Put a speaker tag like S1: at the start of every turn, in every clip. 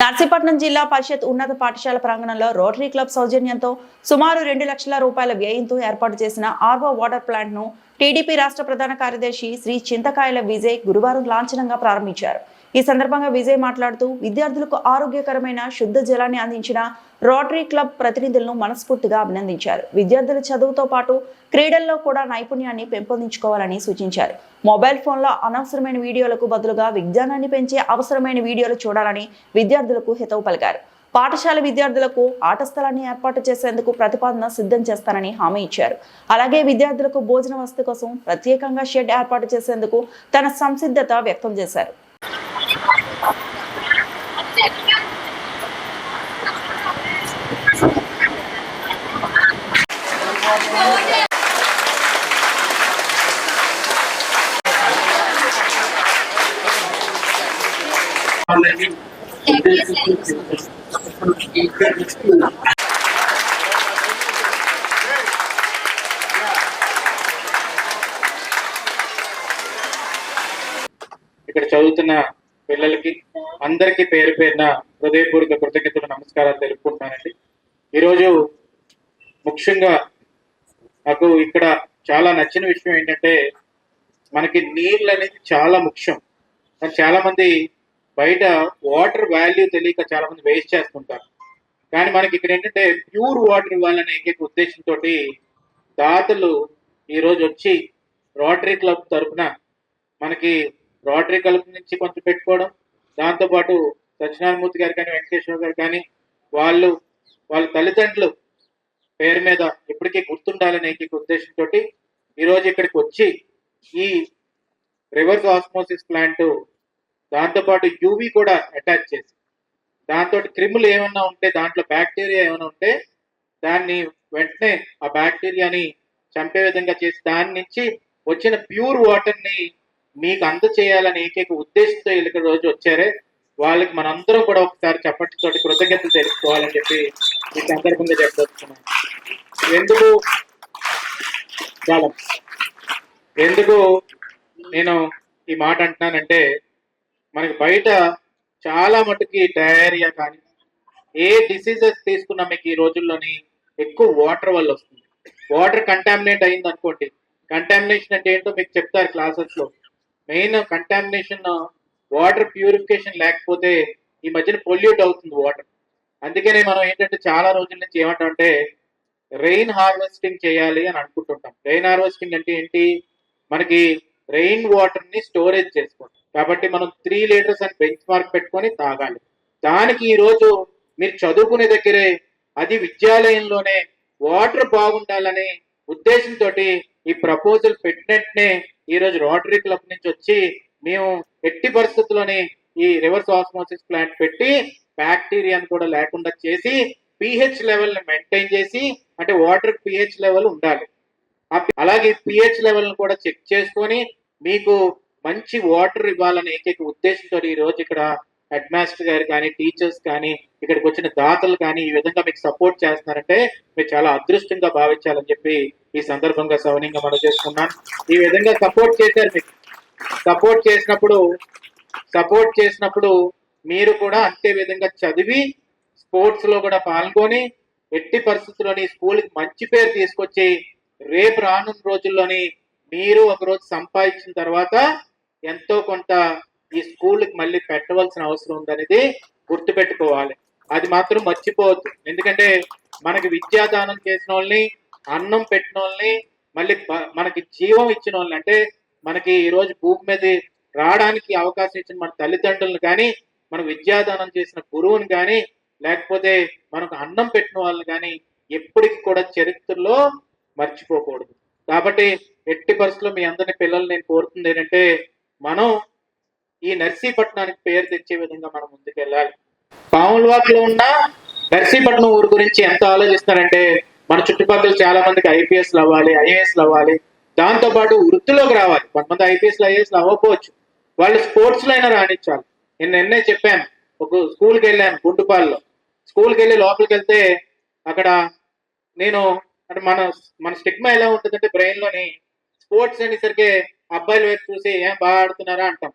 S1: నర్సీపట్నం జిల్లా పరిషత్ ఉన్నత పాఠశాల ప్రాంగణంలో రోటరీ క్లబ్ సౌజన్యంతో సుమారు రెండు లక్షల రూపాయల వ్యయంతో ఏర్పాటు చేసిన ఆర్వో వాటర్ ప్లాంట్ను టీడీపీ రాష్ట్ర ప్రధాన కార్యదర్శి శ్రీ చింతకాయల విజయ్ గురువారం లాంఛనంగా ప్రారంభించారు. ఈ సందర్భంగా విజయ్ మాట్లాడుతూ విద్యార్థులకు ఆరోగ్యకరమైన శుద్ధ జలాన్ని అందించిన రోటరీ క్లబ్ ప్రతినిధులను మనస్ఫూర్తిగా అభినందించారు. విద్యార్థుల చదువుతో పాటు క్రీడల్లో కూడా నైపుణ్యాన్ని పెంపొందించుకోవాలని సూచించారు. మొబైల్ ఫోన్లో అనవసరమైన వీడియోలకు బదులుగా విజ్ఞానాన్ని పెంచే అవసరమైన వీడియోలు చూడాలని విద్యార్థులకు హితవు పలికారు. పాఠశాల విద్యార్థులకు ఆట స్థలాన్ని ఏర్పాటు చేసేందుకు ప్రతిపాదన సిద్ధం చేస్తానని హామీ ఇచ్చారు. అలాగే విద్యార్థులకు భోజన వసతి కోసం ప్రత్యేకంగా షెడ్ ఏర్పాటు చేసేందుకు తన సంసిద్ధత వ్యక్తం చేశారు.
S2: ఇక్కడ చదువుతున్న పిల్లలకి అందరికీ పేరు పేరున హృదయపూర్వక కృతజ్ఞతలు నమస్కారాలు తెలుపుకుంటున్నానండి. ఈరోజు ముఖ్యంగా నాకు ఇక్కడ చాలా నచ్చిన విషయం ఏంటంటే మనకి నీళ్ళు అనేది చాలా ముఖ్యం. కానీ చాలా మంది బయట వాటర్ వాల్యూ తెలియక చాలా మంది వేస్ట్ చేస్తుంటారు. కానీ మనకి ఇక్కడ ఏంటంటే ప్యూర్ వాటర్ ఇవ్వాలనే ఏకైక ఉద్దేశంతో దాతలు ఈరోజు వచ్చి రోటరీ క్లబ్ తరపున మనకి రోటరీ క్లబ్ నుంచి కొంచెం పెట్టుకోవడం దాంతోపాటు సత్యనారాయణమూర్తి గారు కానీ వెంకటేశ్వర గారు కానీ వాళ్ళు వాళ్ళ తల్లిదండ్రులు పేరు మీద ఇప్పటికీ గుర్తుండాలనే ఉద్దేశంతో ఈరోజు ఇక్కడికి వచ్చి ఈ రివర్స్ ఆస్మోసిస్ ప్లాంట్ దాంతోపాటు యూవి కూడా అటాచ్ చేసి దాంతో క్రిములు ఏమన్నా ఉంటే దాంట్లో బ్యాక్టీరియా ఏమైనా ఉంటే దాన్ని వెంటనే ఆ బ్యాక్టీరియాని చంపే విధంగా చేసి దాని నుంచి వచ్చిన ప్యూర్ వాటర్ని మీకు అందచేయాలని ఏకైక ఉద్దేశంతో ఇక్కడ రోజు వచ్చారే. వాళ్ళకి మనందరం కూడా ఒకసారి చప్పటితోటి కృతజ్ఞతలు తెలుసుకోవాలని చెప్పి ఈ సందర్భంగా చెప్పదలుచుకున్నాను. ఎందుకు? ఎందుకు నేను ఈ మాట అంటున్నానంటే మనకి బయట చాలా మటుకి డయేరియా కానీ ఏ డిసీజెస్ తీసుకున్నా మీకు ఈ రోజుల్లోని ఎక్కువ వాటర్ వల్ల వస్తుంది. వాటర్ కంటామినేట్ అయింది అనుకోండి కంటామినేషన్ అంటే ఏంటో మీకు చెప్తారు క్లాసెస్లో. మెయిన్ కంటామినేషన్ వాటర్ ప్యూరిఫికేషన్ లేకపోతే ఈ మధ్యన పొల్యూట్ అవుతుంది వాటర్. అందుకనే మనం ఏంటంటే చాలా రోజుల నుంచి ఏమంటామంటే రెయిన్ హార్వెస్టింగ్ చేయాలి అని అనుకుంటుంటాం. రెయిన్ హార్వెస్టింగ్ అంటే ఏంటి? మనకి రెయిన్ వాటర్ని స్టోరేజ్ చేసుకోండి కాబట్టి మనం త్రీ లీటర్స్ అని బెంచ్ మార్క్ పెట్టుకొని తాగాలి. దానికి ఈరోజు మీరు చదువుకునే దగ్గరే అది విద్యాలయంలోనే వాటర్ బాగుండాలనే ఉద్దేశంతో ఈ ప్రపోజల్ పెట్టినట్టునే ఈరోజు రోటరీ క్లబ్ నుంచి వచ్చి మేము ఎట్టి పరిస్థితుల్లోనే ఈ రివర్స్ ఆస్మోసిస్ ప్లాంట్ పెట్టి బ్యాక్టీరియాను కూడా లేకుండా చేసి పిహెచ్ లెవెల్ని మెయింటైన్ చేసి అంటే వాటర్ పిహెచ్ లెవెల్ ఉండాలి. అలాగే పిహెచ్ లెవెల్ కూడా చెక్ చేసుకొని మీకు మంచి వాటర్ ఇవ్వాలని ఏకైక ఉద్దేశంతో ఈ రోజు ఇక్కడ హెడ్ మాస్టర్ గారు కానీ టీచర్స్ కానీ ఇక్కడికి వచ్చిన దాతలు కానీ ఈ విధంగా మీకు సపోర్ట్ చేస్తున్నారంటే మీరు చాలా అదృష్టంగా భావించాలని చెప్పి ఈ సందర్భంగా సవనీయంగా మనం చేసుకున్నాను ఈ విధంగా సపోర్ట్ చేశారు మీకు. సపోర్ట్ చేసినప్పుడు సపోర్ట్ చేసినప్పుడు మీరు కూడా అంతే విధంగా చదివి స్పోర్ట్స్లో కూడా పాల్గొని ఎట్టి పరిస్థితుల్లోని స్కూల్కి మంచి పేరు తీసుకొచ్చి రేపు రానున్న రోజుల్లోని మీరు ఒక రోజు సంపాదించిన తర్వాత ఎంతో కొంత ఈ స్కూల్కి మళ్ళీ పెట్టవలసిన అవసరం ఉందనేది గుర్తుపెట్టుకోవాలి. అది మాత్రం మర్చిపోవద్దు. ఎందుకంటే మనకి విద్యాదానం చేసిన వాళ్ళని అన్నం పెట్టిన వాళ్ళని మళ్ళీ మనకి జీవం ఇచ్చిన వాళ్ళని అంటే మనకి ఈరోజు భూమి మీద రావడానికి అవకాశం ఇచ్చిన మన తల్లిదండ్రులను కానీ మనకు విద్యాదానం చేసిన గురువుని కానీ లేకపోతే మనకు అన్నం పెట్టిన వాళ్ళు కానీ ఎప్పటికి కూడా చరిత్రలో మర్చిపోకూడదు. కాబట్టి ఎట్టి పరిస్థితుల్లో మీ అందరిని పిల్లలు నేను కోరుతుంది ఏంటంటే మనం ఈ నర్సీపట్నానికి పేరు తెచ్చే విధంగా మనం ముందుకెళ్ళాలి. పాములవాకలో ఉన్న నర్సీపట్నం ఊరు గురించి ఎంత ఆలోచిస్తారంటే మన చుట్టుపక్కల చాలా మందికి ఐపీఎస్లు అవ్వాలి ఐఏఎస్లు అవ్వాలి. దాంతో పాటు వృత్తిలోకి రావాలి. కొంతమంది ఐపీఎస్లు ఐఏఎస్లు అవ్వకపోవచ్చు. వాళ్ళు స్పోర్ట్స్లో అయినా రాణించాలి. నేను నిన్నే చెప్పాను. ఒక స్కూల్కి వెళ్ళాను గుంటుపాల్లో స్కూల్కి వెళ్ళి లోపలికి వెళ్తే అక్కడ నేను అంటే మన మన స్టిగ్మా ఎలా ఉంటుందంటే బ్రెయిన్లోని స్పోర్ట్స్ అనేసరికి అబ్బాయిల వైపు చూసి ఏం బాగా ఆడుతున్నారా? అంటాం.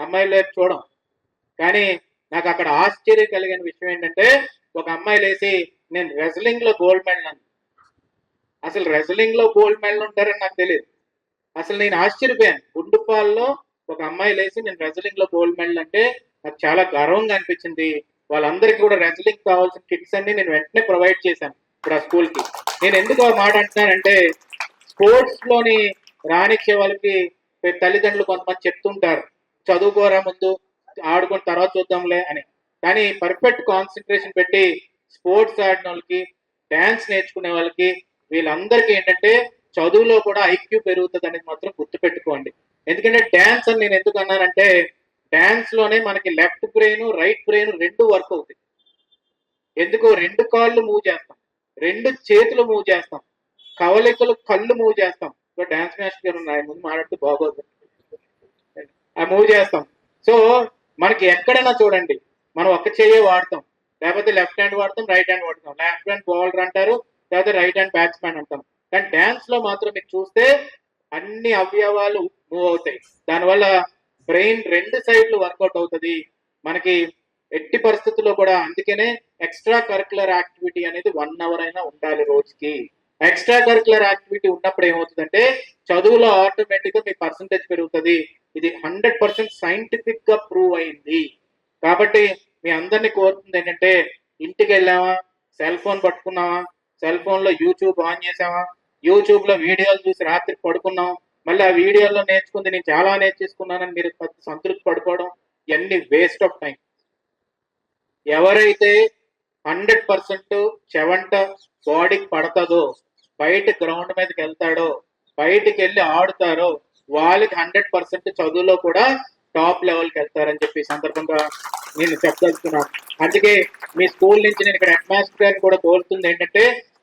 S2: అమ్మాయిల వైపు చూడం. కానీ నాకు అక్కడ ఆశ్చర్యం కలిగిన విషయం ఏంటంటే ఒక అమ్మాయి లేసి నేను రెజలింగ్లో గోల్డ్ మెడల్ అని అసలు రెజలింగ్లో గోల్డ్ మెడల్ ఉంటారని నాకు తెలియదు. అసలు నేను ఆశ్చర్యపోయాను. గుండుపాల్లో ఒక అమ్మాయి లేసి నేను రెజలింగ్లో గోల్డ్ మెడల్ అంటే నాకు చాలా గర్వంగా అనిపించింది. వాళ్ళందరికీ కూడా రెజ్లింగ్ కావాల్సిన కిట్స్ అన్ని నేను వెంటనే ప్రొవైడ్ చేశాను ఇప్పుడు ఆ స్కూల్కి నేను ఎందుకు మాట అంటున్నానంటే స్పోర్ట్స్లోని రాణించే వాళ్ళకి తల్లిదండ్రులు కొంతమంది చెప్తుంటారు. చదువుకోరా ముందు ఆడుకున్న తర్వాత చూద్దాంలే అని. కానీ పర్ఫెక్ట్ కాన్సన్ట్రేషన్ పెట్టి స్పోర్ట్స్ ఆడిన వాళ్ళకి డ్యాన్స్ నేర్చుకునే వాళ్ళకి వీళ్ళందరికీ ఏంటంటే చదువులో కూడా ఐక్యూ పెరుగుతుంది అనేది మాత్రం గుర్తుపెట్టుకోండి. ఎందుకంటే డ్యాన్స్ అని నేను ఎందుకు అన్నానంటే డాన్స్లోనే మనకి లెఫ్ట్ బ్రెయిన్ రైట్ బ్రెయిన్ రెండు వర్క్ అవుతాయి. ఎందుకు? రెండు కాళ్ళు మూవ్ చేస్తాం. రెండు చేతులు మూవ్ చేస్తాం. కవలికలు కళ్ళు మూవ్ చేస్తాం. ఇప్పుడు డాన్స్ మాస్టర్ గారు ఉన్నాయి ముందు మాట్లాడితే బాగోదు. ఆ మూవ్ చేస్తాం. సో మనకి ఎక్కడైనా చూడండి. మనం ఒక చెయ్యే వాడతాం. లేకపోతే లెఫ్ట్ హ్యాండ్ వాడతాం రైట్ హ్యాండ్ వాడతాం. లెఫ్ట్ హ్యాండ్ బౌలర్ అంటారు లేకపోతే రైట్ హ్యాండ్ బ్యాట్స్మెన్ అంటాం. కానీ డ్యాన్స్లో మాత్రం మీకు చూస్తే అన్ని అవయవాలు మూవ్ అవుతాయి. దానివల్ల బ్రెయిన్ రెండు సైడ్లు వర్కౌట్ అవుతుంది. మనకి ఎట్టి పరిస్థితుల్లో కూడా అందుకనే ఎక్స్ట్రా కరికులర్ యాక్టివిటీ అనేది వన్ అవర్ అయినా ఉండాలి రోజుకి. ఎక్స్ట్రా కరికులర్ యాక్టివిటీ ఉన్నప్పుడు ఏమవుతుందంటే చదువులో ఆటోమేటిక్గా మీ పర్సంటేజ్ పెరుగుతుంది. ఇది హండ్రెడ్ పర్సెంట్ సైంటిఫిక్గా ప్రూవ్ అయింది. కాబట్టి మీ అందరినీ కోరుతుంది ఏంటంటే ఇంటికి వెళ్ళామా? సెల్ ఫోన్ పట్టుకున్నావా సెల్ ఫోన్లో యూట్యూబ్ ఆన్ చేసామా? యూట్యూబ్లో వీడియోలు చూసి రాత్రి పడుకున్నాం? మళ్ళీ ఆ వీడియోలో నేర్చుకుంది నేను చాలా నేర్చేసుకున్నానని మీరు సంతృప్తి పడుకోవడం ఇవన్నీ వేస్ట్ ఆఫ్ టైం ఎవరైతే హండ్రెడ్ పర్సెంట్ చెవంట బాడీకి పడతదో బయట గ్రౌండ్ మీదకి వెళ్తాడో బయటికి వెళ్ళి ఆడుతారో వాళ్ళకి హండ్రెడ్ పర్సెంట్ చదువులో కూడా టాప్ లెవెల్కి వెళ్తారని చెప్పి సందర్భంగా నేను చెప్పదలుచుకున్నాను. అందుకే మీ స్కూల్ నుంచి నేను ఇక్కడ అట్మాస్ఫియర్ కూడా కోరుతుంది ఏంటంటే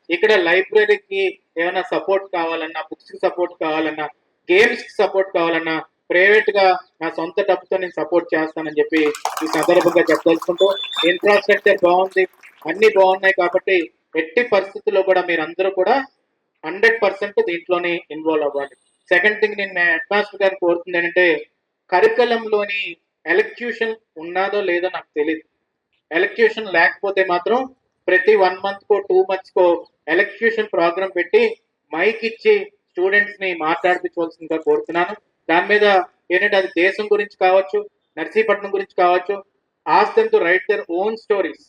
S2: ఇక్కడ లైబ్రరీకి ఏమైనా సపోర్ట్ కావాలన్నా బుక్స్కి సపోర్ట్ కావాలన్నా గేమ్స్కి సపోర్ట్ కావాలన్నా ప్రైవేట్గా నా సొంత డబ్బుతో నేను సపోర్ట్ చేస్తానని చెప్పి ఈ సందర్భంగా చెప్పదలుచుకుంటూ ఇన్ఫ్రాస్ట్రక్చర్ బాగుంది అన్ని బాగున్నాయి కాబట్టి ఎట్టి పరిస్థితుల్లో కూడా మీరందరూ కూడా హండ్రెడ్ పర్సెంట్ దీంట్లోనే ఇన్వాల్వ్ అవ్వాలి. సెకండ్ థింగ్ నేను హెడ్ మాస్టర్ గారిని కోరుతుంది ఏంటంటే కరికలంలోని ఎలక్యూషన్ ఉన్నాదో లేదో నాకు తెలియదు ఎలక్యూషన్ లేకపోతే మాత్రం ప్రతి వన్ మంత్ కో టూ మంత్స్ కో ఎలక్యూషన్ ప్రోగ్రామ్ పెట్టి మైక్ ఇచ్చి స్టూడెంట్స్ని మాట్లాడిపించవలసిందిగా కోరుతున్నాను. దాని మీద ఏంటంటే అది దేశం గురించి కావచ్చు నర్సీపట్నం గురించి కావచ్చు ask them to write their own stories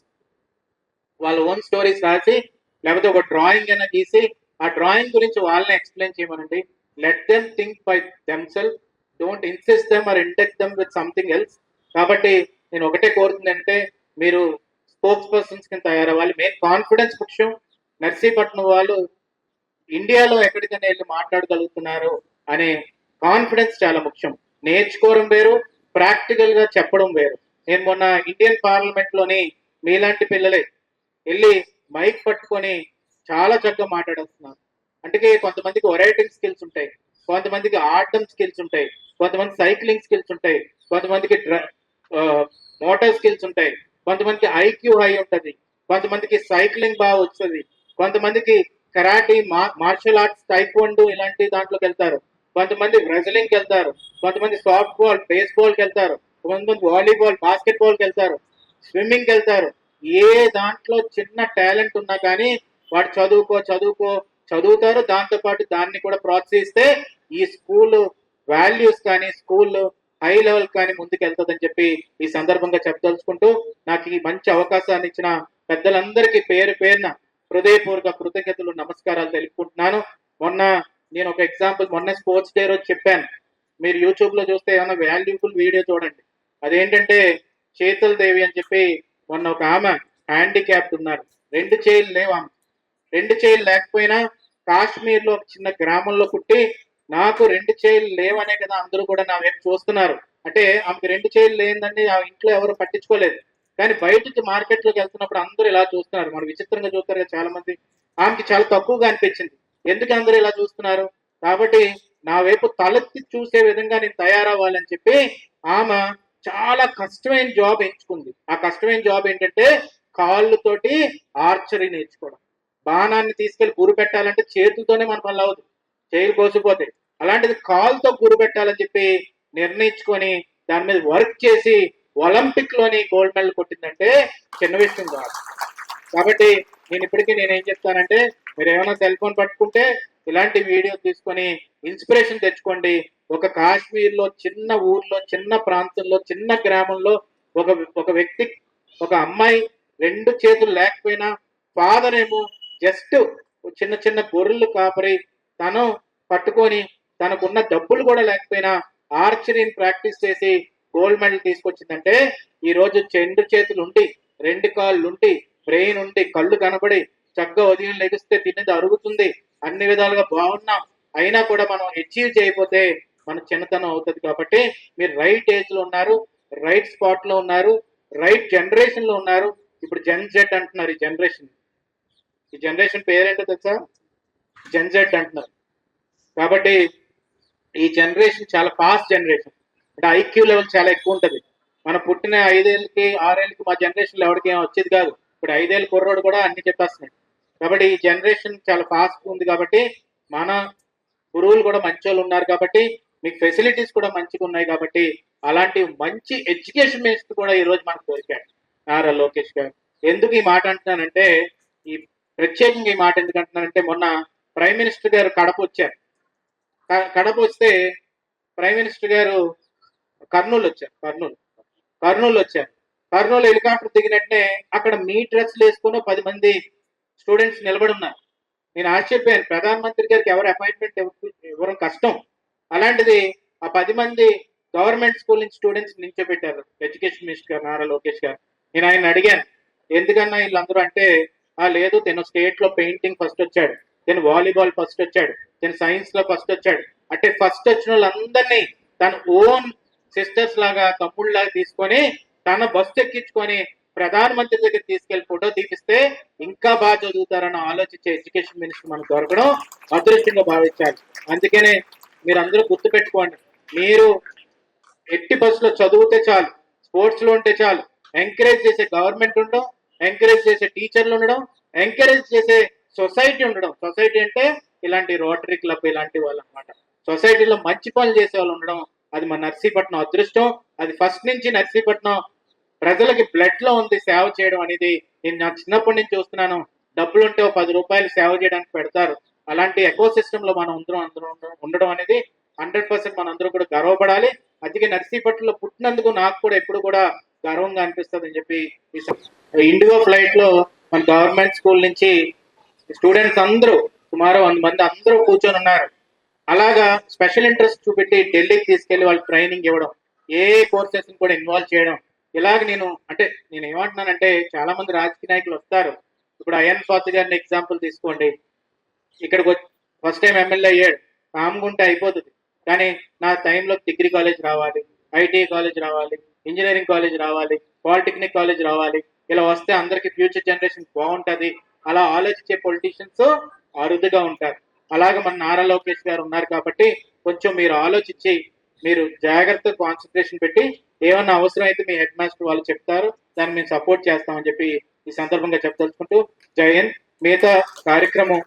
S2: వాళ్ళ ఓన్ స్టోరీస్ రాసి లేకపోతే ఒక డ్రాయింగ్ అయినా గీసి ఆ డ్రాయింగ్ గురించి వాళ్ళని ఎక్స్ప్లెయిన్ చేయమనండి. Let them think by themselves don't insist them or interact them with something else కాబట్టి నేను ఒకటే కోరుతుంది అంటే మీరు స్పోక్స్ పర్సన్స్ కింద తయారవ్వాలి. మెయిన్ కాన్ఫిడెన్స్ పక్షం నర్సీపట్నం వాళ్ళు ఇండియాలో ఎక్కడికైనా వెళ్ళి మాట్లాడగలుగుతున్నారు అనే కాన్ఫిడెన్స్ చాలా ముఖ్యం. నేర్చుకోవడం వేరు ప్రాక్టికల్గా చెప్పడం వేరు. నేను మొన్న ఇండియన్ పార్లమెంట్లోని మీలాంటి పిల్లలే వెళ్ళి మైక్ పట్టుకొని చాలా చక్కగా మాట్లాడేస్తున్నారు అంటే కొంతమందికి ఒరైటింగ్ స్కిల్స్ ఉంటాయి కొంతమందికి ఆడటం స్కిల్స్ ఉంటాయి కొంతమంది సైక్లింగ్ స్కిల్స్ ఉంటాయి కొంతమందికి మోటార్ స్కిల్స్ ఉంటాయి కొంతమందికి ఐక్యూ హై ఉంటుంది కొంతమందికి సైక్లింగ్ బాగా వస్తుంది కొంతమందికి కరాటీ మార్షల్ ఆర్ట్స్ టైక్వండు ఇలాంటి దాంట్లోకి వెళ్తారు. కొంతమంది రెజ్లింగ్కి వెళ్తారు. కొంతమంది సాఫ్ట్ బాల్ బేస్బాల్కి వెళ్తారు. కొంతమంది వాలీబాల్ బాస్కెట్బాల్కి వెళ్తారు. స్విమ్మింగ్కి వెళ్తారు. ఏ దాంట్లో చిన్న టాలెంట్ ఉన్నా కానీ వాడు చదువుకో చదువుకో చదువుతారు. దాంతోపాటు దాన్ని కూడా ప్రోత్సహిస్తే ఈ స్కూల్ వాల్యూస్ కానీ స్కూల్ హై లెవెల్ కానీ ముందుకు వెళ్తుందని చెప్పి ఈ సందర్భంగా చెప్పదలుచుకుంటూ నాకు ఈ మంచి అవకాశాన్ని ఇచ్చిన పెద్దలందరికీ పేరు పేరున హృదయపూర్వక కృతజ్ఞతలు నమస్కారాలు తెలుపుకుంటున్నాను. మొన్న నేను ఒక ఎగ్జాంపుల్ మొన్న స్పోర్ట్స్ డే రోజు చెప్పాను. మీరు యూట్యూబ్లో చూస్తే ఏమైనా వాల్యూబుల్ వీడియో చూడండి. అదేంటంటే చేతుల దేవి అని చెప్పి మొన్న ఒక ఆమె హ్యాండిక్యాప్డ్ ఉన్నారు. రెండు చేయిలు లేవు ఆమె. రెండు చేయిలు లేకపోయినా కాశ్మీర్లో ఒక చిన్న గ్రామంలో పుట్టి నాకు రెండు చేయిలు లేవనే కదా అందరూ కూడా నా వైపు చూస్తున్నారు. అంటే ఆమెకి రెండు చేయిలు లేదండి ఆ ఇంట్లో ఎవరు పట్టించుకోలేదు. కానీ బయటికి మార్కెట్లోకి వెళ్తున్నప్పుడు అందరూ ఇలా చూస్తున్నారు. మనం విచిత్రంగా చూస్తారు చాలా మంది ఆమెకి చాలా తక్కువగా అనిపించింది. ఎందుకు అందరూ ఇలా చూస్తున్నారు? కాబట్టి నా వైపు తలెత్తి చూసే విధంగా నేను తయారవ్వాలని చెప్పి ఆమె చాలా కష్టమైన జాబ్ ఎంచుకుంది. ఆ కష్టమైన జాబ్ ఏంటంటే కాళ్ళతోటి ఆర్చరీ నేర్చుకోవడం. బాణాన్ని తీసుకెళ్ళి గురి పెట్టాలంటే చేతులతోనే మన పనులు అవుతుంది చేయలు కోసిపోతాయి అలాంటిది కాల్తో గురి పెట్టాలని చెప్పి నిర్ణయించుకొని దాని మీద వర్క్ చేసి ఒలింపిక్లోని గోల్డ్ మెడల్ కొట్టిందంటే చిన్న విషయం కాదు. కాబట్టి నేను ఇప్పటికీ నేను ఏం చెప్తానంటే మీరు ఏమైనా సెల్ ఫోన్ పట్టుకుంటే ఇలాంటి వీడియో తీసుకొని ఇన్స్పిరేషన్ తెచ్చుకోండి. ఒక కాశ్మీర్లో చిన్న ఊర్లో చిన్న ప్రాంతంలో చిన్న గ్రామంలో ఒక ఒక వ్యక్తి ఒక అమ్మాయి రెండు చేతులు లేకపోయినా ఫాదర్ ఏమో జస్ట్ చిన్న చిన్న గొర్రెలు కాపరి తను పట్టుకొని తనకున్న డబ్బులు కూడా లేకపోయినా ఆర్చరీని ప్రాక్టీస్ చేసి గోల్డ్ మెడల్ తీసుకొచ్చిందంటే ఈ రోజు చెండు చేతులు ఉండి రెండు కాళ్ళు ఉండి బ్రెయిన్ ఉండి కళ్ళు కనబడి చక్కగా ఉదయం లెగిస్తే తినేది అరుగుతుంది. అన్ని విధాలుగా బాగున్నాం. అయినా కూడా మనం అచీవ్ చేయకపోతే మన చిన్నతనం అవుతుంది కాబట్టి మీరు రైట్ ఏజ్లో ఉన్నారు రైట్ స్పాట్లో ఉన్నారు రైట్ జనరేషన్లో ఉన్నారు. ఇప్పుడు జెన్ జెడ్ అంటున్నారు ఈ జనరేషన్ ఈ జనరేషన్ పేరేంటో తెలుసా? జెన్ జెడ్ అంటున్నారు. కాబట్టి ఈ జనరేషన్ చాలా ఫాస్ట్ జనరేషన్ అంటే ఐక్యూ లెవెల్ చాలా ఎక్కువ ఉంటుంది. మనం పుట్టిన ఐదేళ్ళకి ఆరేళ్ళకి మా జనరేషన్లో ఎవరికి ఏం వచ్చేది కాదు. ఇప్పుడు ఐదేళ్ళు కుర్రోడు కూడా అన్ని చెప్పేస్తున్నాడు. కాబట్టి ఈ జనరేషన్ చాలా ఫాస్ట్ ఉంది కాబట్టి మన గురువులు కూడా మంచి వాళ్ళు ఉన్నారు కాబట్టి మీకు ఫెసిలిటీస్ కూడా మంచిగా ఉన్నాయి కాబట్టి అలాంటి మంచి ఎడ్యుకేషన్ మినిస్టర్ కూడా ఈ రోజు మనకు దొరికాడు. నారా లోకేష్ గారు. ఎందుకు ఈ మాట అంటున్నానంటే ఈ ప్రత్యేకంగా ఈ మాట ఎందుకు అంటున్నానంటే మొన్న ప్రైమ్ మినిస్టర్ గారు కడప వచ్చారు. కడప వస్తే ప్రైమ్ మినిస్టర్ గారు కర్నూలు వచ్చారు కర్నూలు. కర్నూలు వచ్చారు కర్నూలు హెలికాప్టర్ దిగినట్టే అక్కడ మీ డ్రెస్లు వేసుకుని పది మంది స్టూడెంట్స్ నిలబడి ఉన్నారు. నేను ఆశ్చర్యపోయాను. ప్రధానమంత్రి గారికి ఎవరు అపాయింట్మెంట్ ఇవ్వడం కష్టం. అలాంటిది ఆ పది మంది గవర్నమెంట్ స్కూల్ నుంచి స్టూడెంట్స్ నించోబెట్టారు ఎడ్యుకేషన్ మినిస్టర్ గారు నారా లోకేష్ గారు. నేను ఆయన అడిగాను ఎందుకన్నా వీళ్ళందరూ అంటే ఆ లేదు తను స్టేట్లో పెయింటింగ్ ఫస్ట్ వచ్చాడు తను వాలీబాల్ ఫస్ట్ వచ్చాడు తను సైన్స్లో ఫస్ట్ వచ్చాడు. అంటే ఫస్ట్ వచ్చిన వాళ్ళందరినీ తన ఓన్ సిస్టర్స్ లాగా తమ్ముళ్ళలాగా తీసుకొని తన బస్సు ఎక్కించుకొని ప్రధానమంత్రి దగ్గర తీసుకెళ్ళి ఫోటో తీపిస్తే ఇంకా బాగా చదువుతారని ఆలోచించే ఎడ్యుకేషన్ మినిస్టర్ మనకు దొరకడం అదృష్టంగా భావించాలి. అందుకనే మీరు అందరూ గుర్తుపెట్టుకోండి మీరు ఎట్టి బస్సులో చదివితే చాలు స్పోర్ట్స్లో ఉంటే చాలు ఎంకరేజ్ చేసే గవర్నమెంట్ ఉండడం ఎంకరేజ్ చేసే టీచర్లు ఉండడం ఎంకరేజ్ చేసే సొసైటీ ఉండడం. సొసైటీ అంటే ఇలాంటి రోటరీ క్లబ్ ఇలాంటి వాళ్ళు అనమాట సొసైటీలో మంచి పనులు చేసే వాళ్ళు ఉండడం అది మన నర్సీపట్నం అదృష్టం. అది ఫస్ట్ నుంచి నర్సీపట్నం ప్రజలకి బ్లడ్లో ఉంది సేవ చేయడం అనేది. నేను నా చిన్నప్పటి నుంచి చూస్తున్నాను. డబ్బులు ఉంటే ఒక పది రూపాయలు సేవ చేయడానికి పెడతారు. అలాంటి ఎకో సిస్టమ్లో మనం అందరం అందరం ఉండడం- అనేది హండ్రెడ్ పర్సెంట్ మన అందరూ కూడా గర్వపడాలి. అందుకే నర్సీపట్నంలో పుట్టినందుకు నాకు కూడా ఎప్పుడు కూడా గర్వంగా అనిపిస్తుంది అని చెప్పి ఇండిగో ఫ్లైట్లో మన గవర్నమెంట్ స్కూల్ నుంచి స్టూడెంట్స్ అందరూ సుమారు వంద మంది అందరూ కూర్చొని ఉన్నారు అలాగా స్పెషల్ ఇంట్రెస్ట్ చూపెట్టి ఢిల్లీకి తీసుకెళ్ళి వాళ్ళకి ట్రైనింగ్ ఇవ్వడం ఏ కోర్సెస్ కూడా ఇన్వాల్వ్ చేయడం. ఇలాగ నేను అంటే నేను ఏమంటున్నానంటే చాలా మంది రాజకీయ నాయకులు వస్తారు. ఇప్పుడు అయన్ స్వాతి గారిని ఎగ్జాంపుల్ తీసుకోండి. ఇక్కడికి ఫస్ట్ టైం ఎమ్మెల్యే అయ్యాడు. కామ్గుంటే అయిపోతుంది. కానీ నా టైంలో డిగ్రీ కాలేజ్ రావాలి ఐటీ కాలేజ్ రావాలి ఇంజనీరింగ్ కాలేజ్ రావాలి పాలిటెక్నిక్ కాలేజ్ రావాలి. ఇలా వస్తే అందరికి ఫ్యూచర్ జనరేషన్ బాగుంటుంది. అలా ఆలోచించే పొలిటీషియన్స్ అరుదుగా ఉంటారు. అలాగే మన నారా లోకేష్ గారు ఉన్నారు కాబట్టి కొంచెం మీరు ఆలోచించి మీరు జాగ్రత్త కాన్సన్ట్రేషన్ పెట్టి ఏమన్నా అవసరం అయితే మీ హెడ్ మాస్టర్ వాళ్ళు చెప్తారు దాన్ని మేము సపోర్ట్ చేస్తామని చెప్పి ఈ సందర్భంగా చెప్పదలుచుకుంటూ జై హింద్. మిగతా కార్యక్రమం